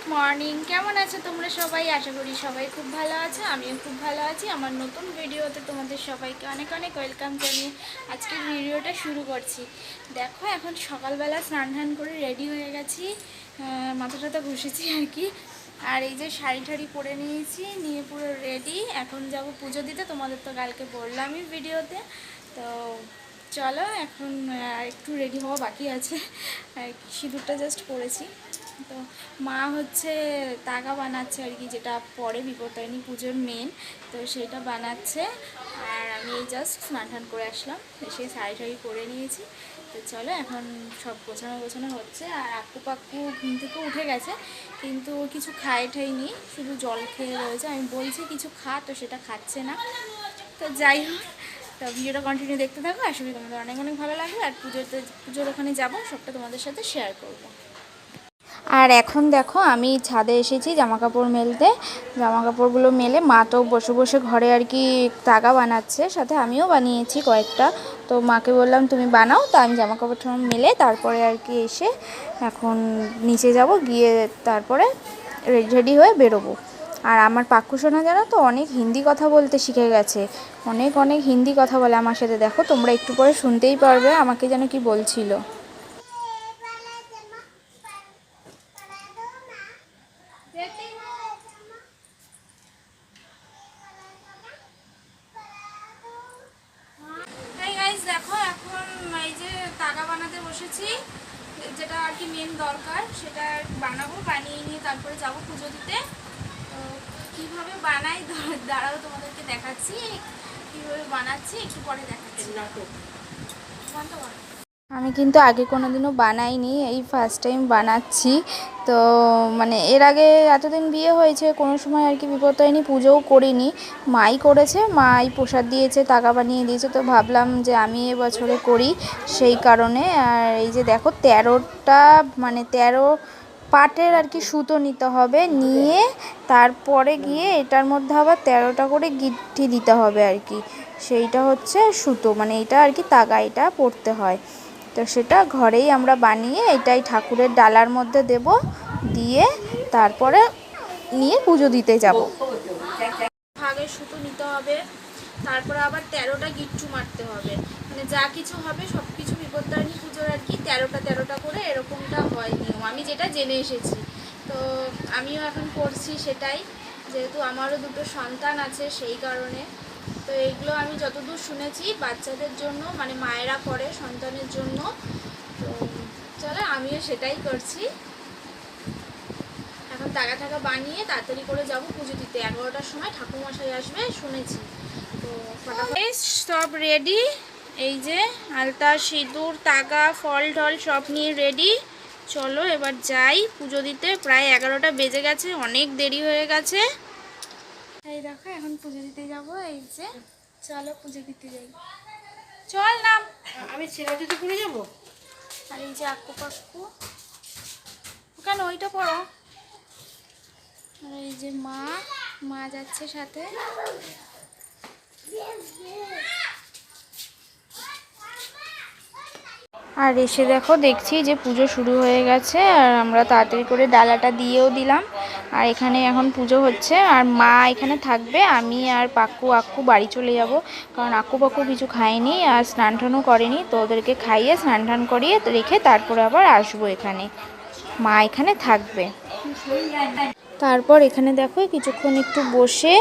Good morning. কেমন আছো তোমরা সবাই? আশা করি সবাই খুব ভালো আছো, আমিও খুব ভালো আছি। আমার নতুন ভিডিওতে তোমাদের সবাইকে অনেক অনেক ওয়েলকাম জানিয়ে আজকের ভিডিওটা শুরু করছি। দেখো, এখন সকালবেলা স্নান টান করে রেডি হয়ে গেছি। মাথা টাথা ঘষেছি আর কি। আর এই যে শাড়ি ঠাড়ি পরে নিয়েছি, নিয়ে পুরো রেডি। এখন যাব পুজো দিতে, তোমাদের তো কালকে বললামই ভিডিওতে। তো চলো, এখন একটু রেডি হওয়া বাকি আছে। সিঁদুরটা জাস্ট পরেছি। তো মা হচ্ছে তাগা বানাচ্ছে আর কি, যেটা পরে বিপত্তারিণী পুজোর মেন তো সেটা বানাচ্ছে। আর আমি জাস্ট স্নান টান করে আসলাম। এসে শাড়ি টাড়ি পরে নিয়েছি। তো চলো, এখন সব গোছানো গোছানো হচ্ছে। আর আক্কু পাক্কু ঘুম থেকে উঠে গেছে, কিন্তু কিছু খায় ঠাইনি শুধু জল খেয়ে রয়েছে। আমি বলছি কিছু খা, তো সেটা খাচ্ছে না। তো যাই হোক তো ভিডিওটা কন্টিনিউ দেখতে থাকো। আশা করি তোমাদের অনেক অনেক ভালো লাগবে। আর পুজোতে, পুজোর ওখানে যাব, সবটা তোমাদের সাথে শেয়ার করব। আর এখন দেখো, আমি ছাদে এসেছি জামা কাপড় মেলতে। জামা কাপড়গুলো মেলে মা তো বসে বসে ঘরে আর কি তাগা বানাচ্ছে, সাথে আমিও বানিয়েছি কয়েকটা। তো মাকে বললাম, তুমি বানাও। তো আমি জামা কাপড় মেলে তারপরে আর কি এসে এখন নিচে যাব, গিয়ে তারপরে রেডি হয়ে বেরোবো। আর আমার পাক্কু সোনা জানো তো অনেক হিন্দি কথা বলতে শিখে গেছে। অনেক অনেক হিন্দি কথা বলে আমার সাথে। দেখো, তোমরা একটু পরে শুনতেই পারবে আমাকে যেন কি বলছিল। দেখো, এখন এই যে তাগা বানাতে বসেছি, যেটা আর কি মেন দরকার, সেটা বানাবো, বানিয়ে নিয়ে তারপরে যাব পুজো দিতে। বানাই দাঁড়াও তোমাদেরকে দেখাচ্ছি কীভাবে বানাচ্ছি একটু পরে দেখাচ্ছি। আমি কিন্তু আগে কোনোদিনও বানাইনি এই ফার্স্ট টাইম বানাচ্ছি। তো মানে এর আগে এতদিন বিয়ে হয়েছে কোনো সময় আর কি বিপদ হয়নি পুজোও করিনি। মাই করেছে মাই প্রসাদ দিয়েছে টাকা বানিয়ে দিয়েছে তো ভাবলাম যে আমি এবছরে করি সেই কারণে। আর এই যে দেখো তেরোটা মানে তেরো পাটের আর কি সুতো নিতে হবে, নিয়ে তারপরে গিয়ে এটার মধ্যে আবার তেরোটা করে গিট্টি দিতে হবে আর কি। সেইটা হচ্ছে সুতো মানে এটা আর কি তাগা, এটা পড়তে হয়। তো সেটা ঘরেই আমরা বানিয়ে এটাই ঠাকুরের ডালার মধ্যে দেব, দিয়ে তারপরে নিয়ে পুজো দিতে যাব। ভাগে সুতো নিতে হবে, তারপরে আবার তেরোটা গিট্টু মারতে হবে। মানে যা কিছু হবে সব কিছু বিপত্তারিণী পুজোর আর কি তেরোটা তেরোটা করে এরকমটা যেটা জেনে এসেছি। তো আমিও এখন করছি সেটাই। যেহেতু আমারও দুটো সন্তান আছে সেই কারণে। তো এইগুলো আমি যতদূর শুনেছি বাচ্চাদের জন্য মানে মায়েরা করে সন্তানের জন্য। তো চলো আমিও সেটাই করছি। এখন টাকা টাকা বানিয়ে তাড়াতাড়ি করে যাব পুজো দিতে। এগারোটার সময় ঠাকুরমশাই আসবে, শুনেছি। তো সব রেডি এই যে আলতা, সিঁদুর, তাগা ফল টল সব নিয়ে রেডি চলো এবার যাই। পুজো দিতে প্রায় এগারোটা বেজে গেছে অনেক দেরি হয়ে গেছে। এই দেখো এখন পুজো দিতে যাব এই যে। চলো পুজো দিতে যাই। চল নাম। আমি ছেলে দিতে করে যাব? আর এই যে আক্কু পাক্কু। কেন ওইটা পড়ো আর এই যে মা মা যাচ্ছে সাথে। আর এসে দেখো, দেখছি যে পুজো শুরু হয়ে গেছে, আর আমরা তাড়াতাড়ি করে ডালাটা দিয়েও দিলাম। আর এখানে এখন পুজো হচ্ছে, আর মা এখানে থাকবে, আমি আর পাক্কু, আক্কু বাড়ি চলে যাব। কারণ আক্কু পাক্কু কিছু খায়নি, আর স্নান টানও করেনি, তো ওদেরকে খাইয়ে স্নান টান করিয়ে রেখে তারপরে আবার আসব এখানে। মা এখানে থাকবে। তারপর এখানে দেখো, কিছুক্ষণ একটু বসে,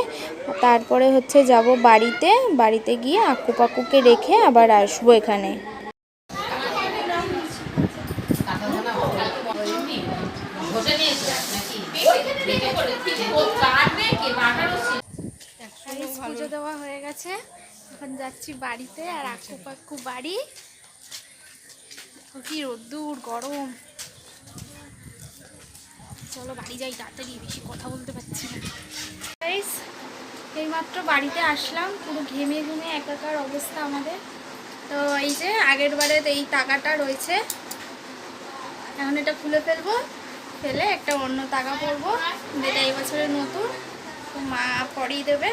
তারপরে হচ্ছে যাব বাড়িতে। বাড়িতে গিয়ে আক্কু পাক্কুকে রেখে আবার আসব এখানে গাইস, পুজো দেওয়া হয়ে গেছে। এখন যাচ্ছি বাড়িতে আর পাক্কু বাড়ি। কি রোদ্দুর, গরম। চলো বাড়ি যাই, তাড়াতাড়ি, বেশি কথা বলতে পারছি না। এইমাত্র বাড়িতে আসলাম, পুরো ঘেমে ঘেমে একাকার অবস্থা আমাদের। তো এই যে আগের বারের এই টাকাটা রয়েছে। এখন এটা খুলে ফেলব। ফেলে একটা অন্য টাকা পরবো যেটা এই বছরের নতুন। মা পরিয়ে দেবে।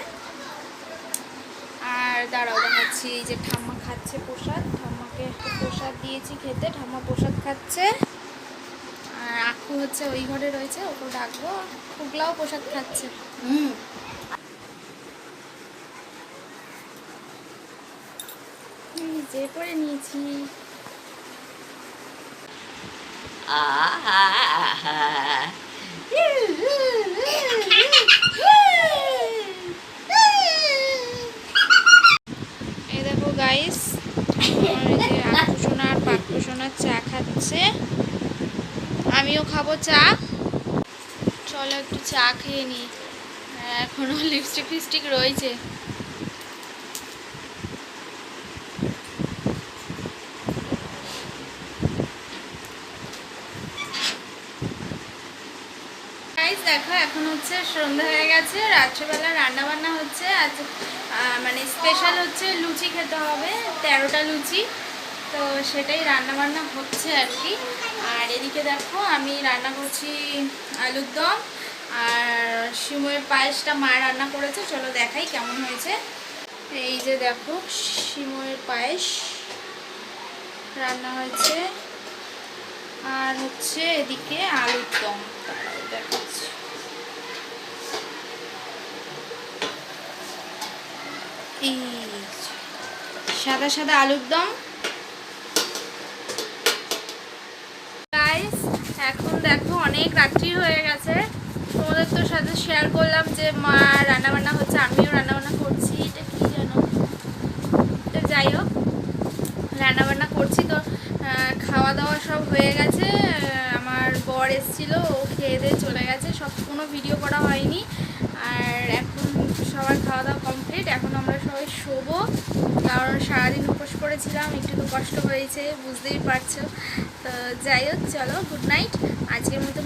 আর দাঁড়াও দেখাচ্ছি যে ঠাম্মা খাচ্ছে প্রসাদ। ঠাম্মাকে একটু প্রসাদ দিয়েছি খেতে ঠাম্মা প্রসাদ খাচ্ছে। আর কাকু হচ্ছে ওই ঘরে রয়েছে ওকে ডাকবো। পুগলাও প্রসাদ খাচ্ছে। হুম। যে করে নিয়েছি। এই দেখো গাইস আকর্ষণা আর পাকর্ষণার চা খাচ্ছে। আমিও খাব চা। চলো একটু চা খেয়ে নি। এখনও লিপস্টিক ফিপস্টিক রয়েছে গাইস দেখো, এখন হচ্ছে সন্ধ্যা হয়ে গেছে, রাত্রেবেলা রান্না বান্না হচ্ছে আজ মানে স্পেশাল হচ্ছে লুচি খেতে হবে, তেরোটা লুচি। তো সেটাই রান্না বান্না হচ্ছে আর কি। আর এদিকে দেখো, আমি রান্না করছি আলুর দম, আর সিময়ের পায়েসটা মা রান্না করেছে, চলো দেখাই কেমন হয়েছে। এই যে দেখো সিময়ের পায়েস রান্না হয়েছে। আর হচ্ছে এদিকে আলুর দম দাঁড়াও দেখাচ্ছি সাদা সাদা আলুর দম। গাইস এখন দেখো অনেক রাত্রি হয়ে গেছে। তোমাদের তো সাথে শেয়ার করলাম যে মা রান্না বান্না হচ্ছে, আমিও রান্না বান্না করছি। এটা কি তো যাই হোক রান্না বান্না করছি তো খাওয়া দাওয়া সব হয়ে গেছে। আমার বর এসেছিল, ও খেয়ে দিয়ে চলে গেছে। সব কোনো ভিডিও করা হয়নি। আর এখন সবার খাওয়া দাওয়া কমপ্লিট এখন কারণ সারাদিন উপোস করেছিলাম একটু তো কষ্ট হয়েছে, বুঝতেই পারছ। তো যাই হোক, চলো গুড নাইট আজকের মতন